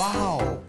와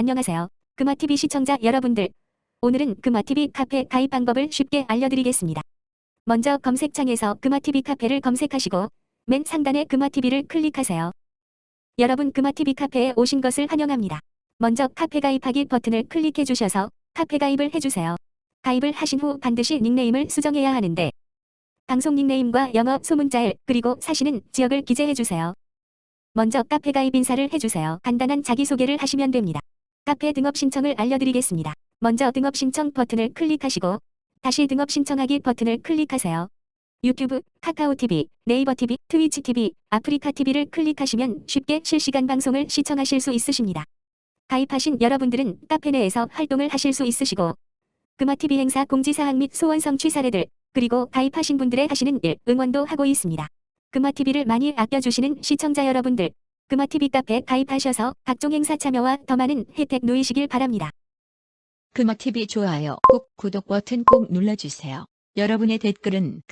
안녕하세요. 금화TV 시청자 여러분들. 오늘은 금화TV 카페 가입 방법을 쉽게 알려드리겠습니다. 먼저 검색창에서 금화TV 카페를 검색하시고 맨 상단에 금화TV를 클릭하세요. 여러분 금화TV 카페에 오신 것을 환영합니다. 먼저 카페 가입하기 버튼을 클릭해 주셔서 카페 가입을 해주세요. 가입을 하신 후 반드시 닉네임을 수정해야 하는데 방송 닉네임과 영어 소문자를 그리고 사시는 지역을 기재해 주세요. 먼저 카페 가입 인사를 해주세요. 간단한 자기소개를 하시면 됩니다. 카페 등업 신청을 알려드리겠습니다. 먼저 등업 신청 버튼을 클릭하시고 다시 등업 신청하기 버튼을 클릭하세요. 유튜브, 카카오TV, 네이버TV, 트위치TV, 아프리카TV를 클릭하시면 쉽게 실시간 방송을 시청하실 수 있으십니다. 가입하신 여러분들은 카페 내에서 활동을 하실 수 있으시고 금화TV 행사 공지사항 및 소원 성취 사례들 그리고 가입하신 분들의 하시는 일 응원도 하고 있습니다. 금화TV를 많이 아껴주시는 시청자 여러분들 금화TV 카페 가입하셔서 각종 행사 참여와 더 많은 혜택 누리시길 바랍니다. 금화TV 좋아요 꼭 구독 버튼 꼭 눌러주세요. 여러분의 댓글은